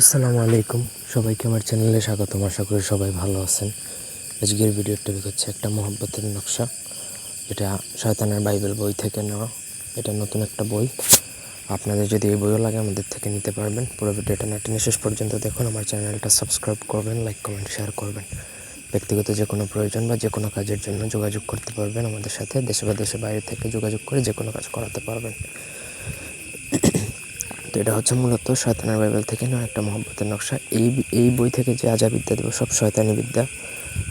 আসসালামু আলাইকুম। সবাইকে আমার চ্যানেলে স্বাগতম। আশা করি সবাই ভালো আছেন। আজকের ভিডিওর টপিক হচ্ছে একটা মহব্বতের নকশা এটা শয়তানের বাইবেল বই থেকে নেওয়া। এটা নতুন একটা বই। আপনাদের যদি এই বইও লাগে, আমাদের থেকে নিতে পারবেন। পুরো ভিডিওটা না টেনে শেষ পর্যন্ত দেখুন। আমার চ্যানেলটা সাবস্ক্রাইব করবেন লাইক কমেন্ট শেয়ার করবেন। ব্যক্তিগত যে কোনো প্রয়োজন বা যে কোনো কাজের জন্য যোগাযোগ করতে পারবেন আমাদের সাথে। দেশে বা দেশের বাইরে থেকে যোগাযোগ করে যে কোনো কাজ করাতে পারবেন। তো এটা হচ্ছে মূলত শয়তানের বাইবেল থেকে নেওয়া একটা মহব্বতের নকশা। এই এই বই থেকে যে আজা বিদ্যা দেবো, সব শয়তানি বিদ্যা।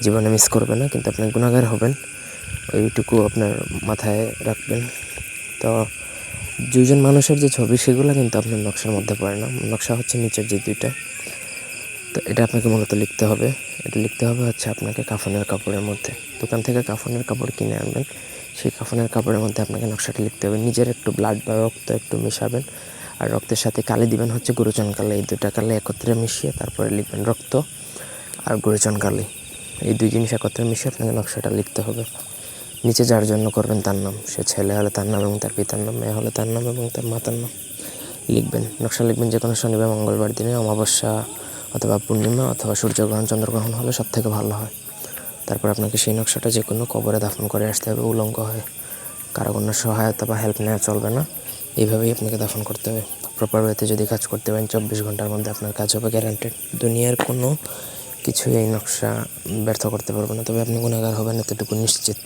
জীবনে মিস করবে না, কিন্তু আপনি গুণাগার হবেন। ওইটুকু আপনার মাথায় রাখবেন। তো দুজন মানুষের যে ছবি, সেগুলো কিন্তু আপনার নকশার মধ্যে পড়ে না। নকশা হচ্ছে নিচের যে দুইটা। তো এটা আপনাকে মূলত লিখতে হবে। এটা লিখতে হবে হচ্ছে আপনাকে কাফনের কাপড়ের মধ্যে। দোকান থেকে কাফনের কাপড় কিনে আনবেন। সেই কাফনের কাপড়ের মধ্যে আপনাকে নকশাটা লিখতে হবে। নিজের একটু ব্লাড বা রক্ত একটু মেশাবেন। আর রক্তের সাথে কালি দিবেন হচ্ছে গুরুচন কালি। এই দুটা কালি একত্রে মিশিয়ে তারপরে লিখবেন রক্ত আর গুরুচন কালি। এই দুই জিনিস একত্রে মিশিয়ে আপনাকে নকশাটা লিখতে হবে। নিচে যার জন্য করবেন তার নাম। সে ছেলে হলে তার নাম এবং তার পিতার নাম, মেয়ে হলে তার নাম এবং তার মাতার নাম। লিখবেন। নকশা লিখবেন যে কোনো শনিবার, মঙ্গলবার দিনে, অমাবস্যা অথবা পূর্ণিমা অথবা সূর্যগ্রহণ, চন্দ্রগ্রহণ হলে সব থেকে ভালো হয়। তারপর আপনাকে সেই নকশাটা যে কোনো কবরে দাফন করে আসতে হবে, উলঙ্গ হয়ে। কারও কোনো সহায়তা বা হেল্প নেওয়া চলবে না। এইভাবেই আপনাকে দাফন করতে হবে। প্রপার ওয়েতে যদি কাজ করতে পারেন, চব্বিশ ঘণ্টার মধ্যে আপনার কাজ হবে গ্যারান্টেড দুনিয়ার কোনো কিছুই এই নকশা ব্যর্থ করতে পারবে না। তবে আপনি গুণাগার হবেন, এতটুকু নিশ্চিত।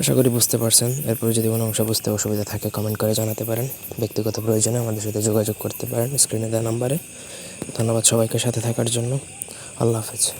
আশা করি বুঝতে পারছেন। এরপর যদি কোনো অংশ বুঝতে অসুবিধা থাকে কমেন্ট করে জানাতে পারেন। ব্যক্তিগত প্রয়োজনে আমাদের সাথে যোগাযোগ করতে পারেন। স্ক্রিনে দেওয়া নাম্বারে ধন্যবাদ সবাইকে সাথে থাকার জন্য। আল্লাহ হাফেজ।